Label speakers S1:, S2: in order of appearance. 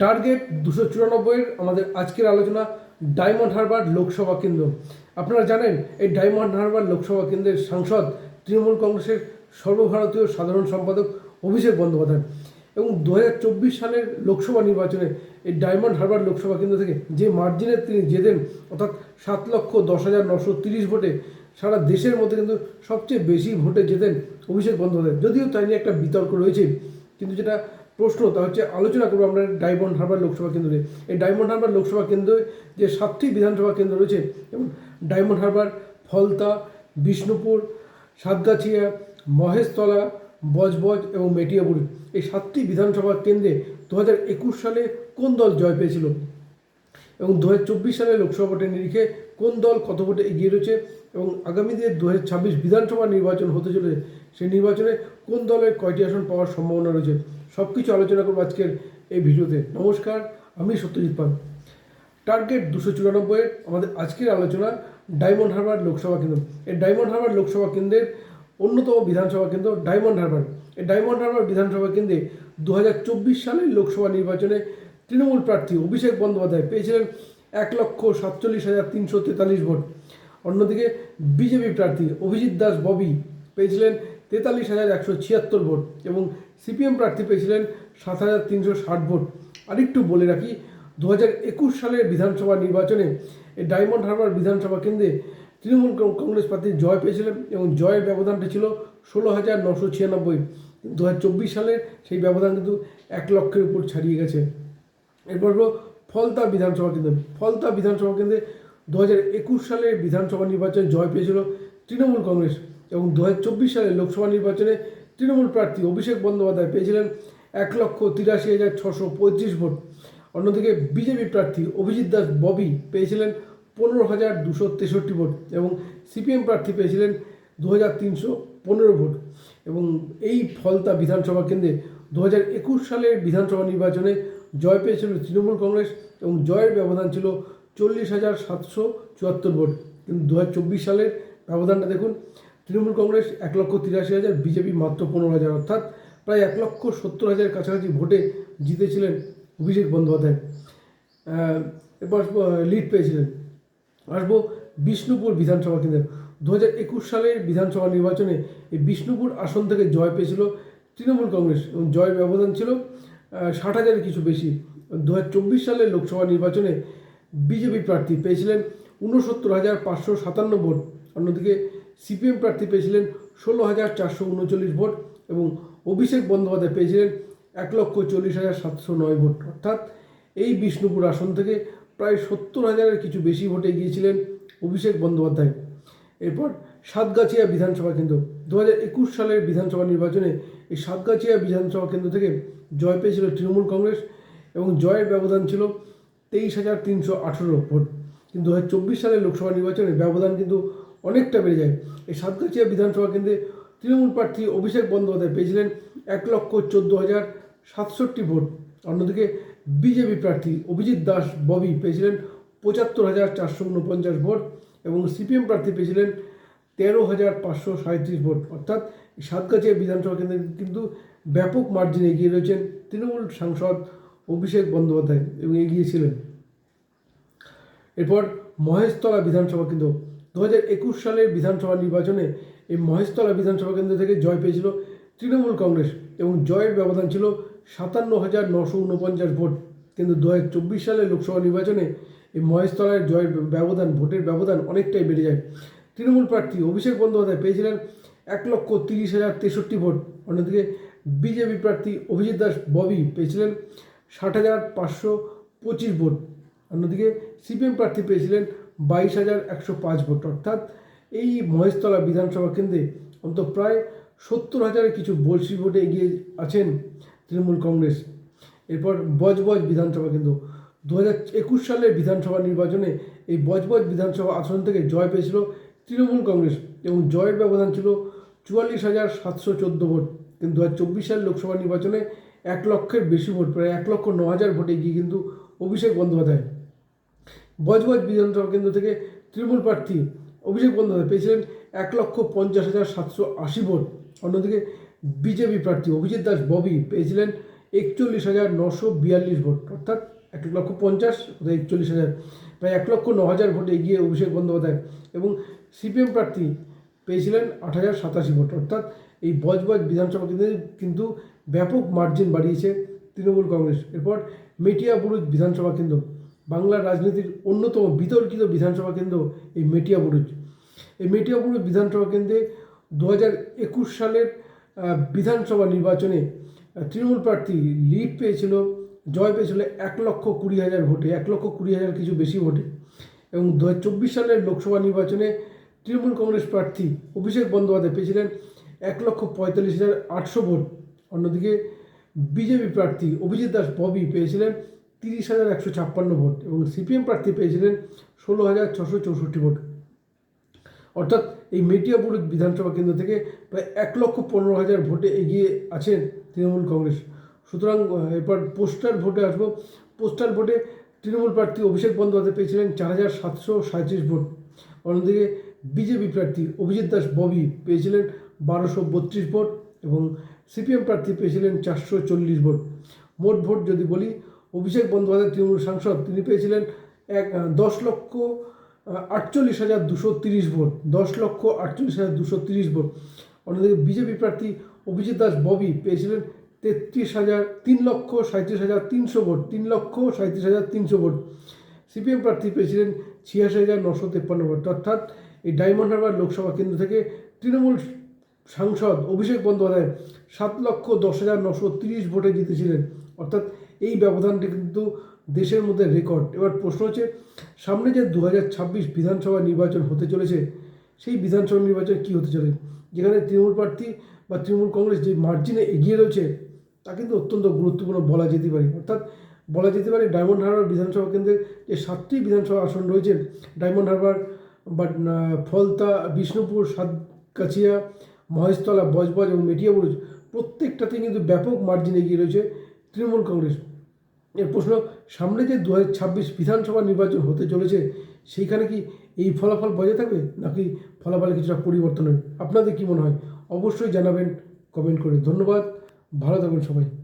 S1: Target দুশো চুরানব্বইয়ের আমাদের আজকের আলোচনা ডায়মন্ড হারবার লোকসভা কেন্দ্র। আপনারা জানেন, এই ডায়মন্ড হারবার লোকসভা কেন্দ্রের সাংসদ তৃণমূল কংগ্রেসের সর্বভারতীয় সাধারণ সম্পাদক অভিষেক বন্দ্যোপাধ্যায় এবং দু হাজার চব্বিশ সালের লোকসভা নির্বাচনে এই ডায়মন্ড হারবার লোকসভা কেন্দ্র থেকে যে মার্জিনে তিনি জেতেন, অর্থাৎ সাত লক্ষ দশ হাজার নশো তিরিশ ভোটে সারা দেশের মধ্যে কিন্তু সবচেয়ে বেশি ভোটে জেতেন অভিষেক বন্দ্যোপাধ্যায়। যদিও তাই নিয়ে একটা বিতর্ক রয়েছে। কিন্তু যেটা প্রশ্ন, তা হচ্ছে আলোচনা করব আমরা ডায়মন্ড হারবার লোকসভা কেন্দ্রে। এই ডায়মন্ড হারবার লোকসভা কেন্দ্রে যে সাতটি বিধানসভা কেন্দ্র রয়েছে, যেমন ডায়মন্ড হারবার, ফলতা, বিষ্ণুপুর, সাতগাছিয়া, মহেশতলা, বজবজ এবং মেটিয়াপুর। এই সাতটি বিধানসভা কেন্দ্রে দু হাজার একুশ সালে কোন দল জয় পেয়েছিল? এবং দু হাজার চব্বিশ সালে লোকসভা ভোটের নিরিখে কোন দল কত ভোটে এগিয়ে রয়েছে? এবং আগামী দিনে দু হাজার ছাব্বিশ বিধানসভা নির্বাচন হতে চলেছে সেই নির্বাচনে কোন দলের কয়টি আসন পাওয়ার সম্ভাবনা রয়েছে সব কিছু আলোচনা করব আজকের এই ভিডিওতে। নমস্কার, আমি সত্যজিৎ পাল। টার্গেট দুশো চুরানব্বইয়ের আমাদের আজকের আলোচনা ডায়মন্ড হারবার লোকসভা কেন্দ্র। এই ডায়মন্ড হারবার লোকসভা কেন্দ্রের অন্যতম বিধানসভা কেন্দ্র ডায়মন্ড হারবার। এই ডায়মন্ড হারবার বিধানসভা কেন্দ্রে দু হাজার চব্বিশ সালের লোকসভা নির্বাচনে তৃণমূল প্রার্থী অভিষেক বন্দ্যোপাধ্যায় পেয়েছিলেন এক লক্ষ সাতচল্লিশ হাজার তিনশো তেতাল্লিশ ভোট। অন্যদিকে বিজেপি প্রার্থী অভিজিৎ দাস ববি পেয়েছিলেন তেতাল্লিশ হাজার একশো ছিয়াত্তর ভোট এবং সিপিএম প্রার্থী পেয়েছিলেন সাত হাজার তিনশো ষাট ভোট। আরেকটু বলে রাখি, দু হাজার একুশ সালের বিধানসভা নির্বাচনে ডায়মন্ড হারবার বিধানসভা কেন্দ্রে তৃণমূল কংগ্রেস প্রার্থী জয় পেয়েছিলেন এবং জয়ের ব্যবধানটি ছিল ষোলো হাজার নশো ছিয়ানব্বই। দু হাজার চব্বিশ সালের সেই ব্যবধান কিন্তু এক লক্ষের উপর ছাড়িয়ে গেছে। এরপর ফলতা বিধানসভা কেন্দ্র। ফলতা বিধানসভা কেন্দ্রে দু হাজার একুশ সালের বিধানসভা নির্বাচনে জয় পেয়েছিল তৃণমূল কংগ্রেস এবং দু সালের লোকসভা নির্বাচনে তৃণমূল প্রার্থী অভিষেক বন্দ্যোপাধ্যায় পেয়েছিলেন এক লক্ষ তিরাশি হাজার ছশো পঁয়ত্রিশ ভোট। অন্যদিকে বিজেপি প্রার্থী অভিজিৎ দাস ববি পেয়েছিলেন পনেরো হাজার দুশো তেষট্টি ভোট এবং সিপিএম প্রার্থী পেয়েছিলেন দু হাজার তিনশো পনেরো ভোট এবং এই ফলতা বিধানসভা কেন্দ্রে দু হাজার একুশ সালের বিধানসভা নির্বাচনে জয় পেয়েছিল তৃণমূল কংগ্রেস এবং জয়ের ব্যবধান ছিল চল্লিশ হাজার সাতশো চুয়াত্তর ভোট। কিন্তু দু হাজার চব্বিশ সালের ব্যবধানটা দেখুন, তৃণমূল কংগ্রেস এক লক্ষ তিরাশি হাজার, বিজেপি মাত্র পনেরো হাজার, অর্থাৎ প্রায় এক লক্ষ সত্তর হাজার কাছাকাছি ভোটে জিতেছিলেন অভিষেক বন্দ্যোপাধ্যায়। এরপর লিড পেয়েছিলেন। আসব বিষ্ণুপুর বিধানসভা কেন্দ্রে। দু হাজার একুশ সালের বিধানসভা নির্বাচনে এই বিষ্ণুপুর আসন থেকে জয় পেয়েছিল তৃণমূল কংগ্রেস এবং জয়ের ব্যবধান ছিল ষাট হাজারের কিছু বেশি। দু হাজার চব্বিশ সালের লোকসভা নির্বাচনে বিজেপি প্রার্থী পেয়েছিলেন ঊনসত্তর হাজার পাঁচশো সাতান্ন ভোট। অন্যদিকে সিপিএম প্রার্থী পেয়েছিলেন ষোলো হাজার চারশো উনচল্লিশ ভোট এবং অভিষেক বন্দ্যোপাধ্যায় পেয়েছিলেন এক লক্ষ চল্লিশ হাজার সাতশো নয় ভোট। অর্থাৎ এই বিষ্ণুপুর আসন থেকে প্রায় সত্তর হাজারের কিছু বেশি ভোটে গিয়েছিলেন অভিষেক বন্দ্যোপাধ্যায়। এরপর সাতগাছিয়া বিধানসভা কেন্দ্র। দু হাজার একুশ সালের বিধানসভা নির্বাচনে এই সাতগাছিয়া বিধানসভা কেন্দ্র থেকে জয় পেয়েছিল তৃণমূল কংগ্রেস এবং জয়ের ব্যবধান ছিল তেইশ হাজার তিনশো আঠেরো ভোট। কিন্তু দু হাজার চব্বিশ সালের লোকসভা নির্বাচনে ব্যবধান কিন্তু অনেকটা বেড়ে যায়। এই সাতগাছিয়া বিধানসভা কেন্দ্রে তৃণমূল প্রার্থী অভিষেক বন্দ্যোপাধ্যায় পেয়েছিলেন এক লক্ষ চোদ্দ হাজার সাতষট্টি ভোট। অন্যদিকে বিজেপি প্রার্থী অভিজিৎ দাস ববি পেয়েছিলেন পঁচাত্তর হাজার চারশো উনপঞ্চাশ ভোট এবং সিপিএম প্রার্থী পেয়েছিলেন তেরো হাজার পাঁচশো সাঁত্রিশ ভোট। অর্থাৎ সাতগাছিয়া বিধানসভা কেন্দ্রে কিন্তু ব্যাপক মার্জিনে এগিয়ে রয়েছেন তৃণমূল সাংসদ অভিষেক বন্দ্যোপাধ্যায় এবং এগিয়েছিলেন এরপর মহেশতলা বিধানসভা কেন্দ্র দু একুশ সালের বিধানসভা নির্বাচনে এই মহেশতলা বিধানসভা কেন্দ্র থেকে জয় পেয়েছিল তৃণমূল কংগ্রেস এবং জয়ের ব্যবধান ছিল সাতান্ন হাজার নশো উনপঞ্চাশ ভোট। কিন্তু দু চব্বিশ সালের লোকসভা নির্বাচনে এই মহেশতলার জয়ের ব্যবধান, ভোটের ব্যবধান অনেকটাই বেড়ে যায়। তৃণমূল প্রার্থী অভিষেক বন্দ্যোপাধ্যায় পেয়েছিলেন এক লক্ষ তিরিশ হাজার তেষট্টি ভোট। অন্যদিকে বিজেপি প্রার্থী অভিজিৎ দাস ববি পেয়েছিলেন ষাট হাজার পাঁচশো পঁচিশ ভোট। অন্যদিকে সিপিএম প্রার্থী পেয়েছিলেন বাইশ হাজার একশো পাঁচ ভোট। অর্থাৎ এই মহেশতলা বিধানসভা কেন্দ্রে অন্তত প্রায় সত্তর হাজারের কিছু বলসি ভোটে এগিয়ে আছেন তৃণমূল কংগ্রেস। এরপর বজবজ বিধানসভা কেন্দ্র। দু হাজার একুশ সালের বিধানসভা নির্বাচনে এই বজবজ বিধানসভা আসন থেকে জয় পেয়েছিল তৃণমূল কংগ্রেস এবং জয়ের ব্যবধান ছিল চুয়াল্লিশ হাজার সাতশো চোদ্দ ভোট। কিন্তু দু হাজার চব্বিশ সালের লোকসভা নির্বাচনে এক লক্ষের বেশি ভোট, প্রায় এক লক্ষ ন হাজার ভোটে গিয়ে কিন্তু অভিষেক বন্দ্যোপাধ্যায় বজবজ বিধানসভা কেন্দ্র থেকে তৃণমূল প্রার্থী অভিষেক বন্দ্যোপাধ্যায় পেয়েছিলেন এক লক্ষ পঞ্চাশ হাজার সাতশো আশি ভোট। অন্যদিকে বিজেপি প্রার্থী অভিজিৎ দাস ববি পেয়েছিলেন একচল্লিশ হাজার নশো বিয়াল্লিশ ভোট। অর্থাৎ এক লক্ষ পঞ্চাশ একচল্লিশ হাজার? প্রায় এক লক্ষ ন হাজার ভোটে এগিয়ে অভিষেক বন্দ্যোপাধ্যায় এবং সিপিএম প্রার্থী পেয়েছিলেন আট হাজার সাতাশি ভোট। অর্থাৎ এই বজবজ বিধানসভা কেন্দ্রে কিন্তু ব্যাপক মার্জিন বাড়িয়েছে তৃণমূল কংগ্রেস। এরপর মেটিয়া বুরুজ বিধানসভা কেন্দ্র। বাংলার রাজনীতির অন্যতম বিতর্কিত বিধানসভা কেন্দ্র এই মেটিয়াবুরুজ এই মেটিয়াবুরুজ বিধানসভা কেন্দ্রে দু হাজার একুশ সালের বিধানসভা নির্বাচনে তৃণমূল প্রার্থী লিড পেয়েছিল, জয় পেয়েছিল এক লক্ষ কুড়ি হাজার ভোটে, এক লক্ষ কুড়ি হাজার কিছু বেশি ভোটে। এবং দু চব্বিশ সালের লোকসভা নির্বাচনে তৃণমূল কংগ্রেস প্রার্থী অভিষেক বন্দ্যোপাধ্যায় পেয়েছিলেন এক লক্ষ পঁয়তাল্লিশ হাজার আটশো ভোট। অন্যদিকে বিজেপি প্রার্থী অভিজিৎ দাস ববি পেয়েছিলেন তিরিশ হাজার একশো ছাপ্পান্ন ভোট এবং সিপিএম প্রার্থী পেয়েছিলেন ষোলো হাজার ছশো চৌষট্টি ভোট। অর্থাৎ এই মেটিয়াপুর বিধানসভা কেন্দ্র থেকে প্রায় এক লক্ষ পনেরো হাজার ভোটে এগিয়ে আছেন তৃণমূল কংগ্রেস। সুতরাং এরপর পোস্টাল ভোটে আসব। পোস্টাল ভোটে তৃণমূল প্রার্থী অভিষেক বন্দ্যোপাধ্যায় পেয়েছিলেন চার হাজার সাতশো সাঁত্রিশ ভোট। অন্যদিকে বিজেপি প্রার্থী অভিজিৎ দাস ববি পেয়েছিলেন বারোশো বত্রিশ ভোট এবং সিপিএম প্রার্থী পেয়েছিলেন চারশো চল্লিশ ভোট। মোট ভোট যদি বলি অভিষেক বন্দ্যোপাধ্যায়, তৃণমূল সাংসদ, তিনি পেয়েছিলেন এক দশ লক্ষ আটচল্লিশ হাজার দুশো তিরিশ ভোট, দশ লক্ষ আটচল্লিশ হাজার দুশো তিরিশ ভোট। অন্যদিকে বিজেপি প্রার্থী অভিজিৎ দাস ববি পেয়েছিলেন তেত্রিশ হাজার তিন লক্ষ সাঁত্রিশ হাজার তিনশো ভোট, তিন লক্ষ সাঁত্রিশ হাজার তিনশো ভোট। সিপিএম প্রার্থী পেয়েছিলেন ছিয়াশি হাজার নশো তেপ্পান্ন ভোট। অর্থাৎ এই ডায়মন্ড হারবার লোকসভা কেন্দ্র থেকে তৃণমূল সাংসদ অভিষেক বন্দ্যোপাধ্যায় সাত লক্ষ দশ হাজার নশো তিরিশ ভোটে জিতেছিলেন। অর্থাৎ এই ব্যবধানটি কিন্তু দেশের মধ্যে রেকর্ড। এবার প্রশ্ন হচ্ছে, সামনে যে দু হাজার ছাব্বিশ বিধানসভা নির্বাচন হতে চলেছে, সেই বিধানসভা নির্বাচন কী হতে চলে? যেখানে তৃণমূল প্রার্থী বা তৃণমূল কংগ্রেস যে মার্জিনে এগিয়ে রয়েছে, তা কিন্তু অত্যন্ত গুরুত্বপূর্ণ বলা যেতে পারে। অর্থাৎ বলা যেতে পারে, ডায়মন্ড হারবার বিধানসভা কেন্দ্রের যে সাতটি বিধানসভা আসন রয়েছে, ডায়মন্ড হারবার বা ফলতা, বিষ্ণুপুর সাতকাছিয়া মহেশতলা, বজবজ এবং মেটিয়াবুরুজ প্রত্যেকটাতে কিন্তু ব্যাপক মার্জিনে এগিয়ে রয়েছে। তৃণমূল কংগ্রেস। এর প্রশ্ন, সামনে যে দু ছাব্বিশ বিধানসভা নির্বাচন হতে চলেছে, সেইখানে কি এই ফলাফল বজায় থাকবে? নাকি ফলাফলে কিছুটা পরিবর্তন হবে? আপনাদের কী মনে হয়? অবশ্যই জানাবেন, কমেন্ট করে। ধন্যবাদ, ভালো থাকবেন সবাই।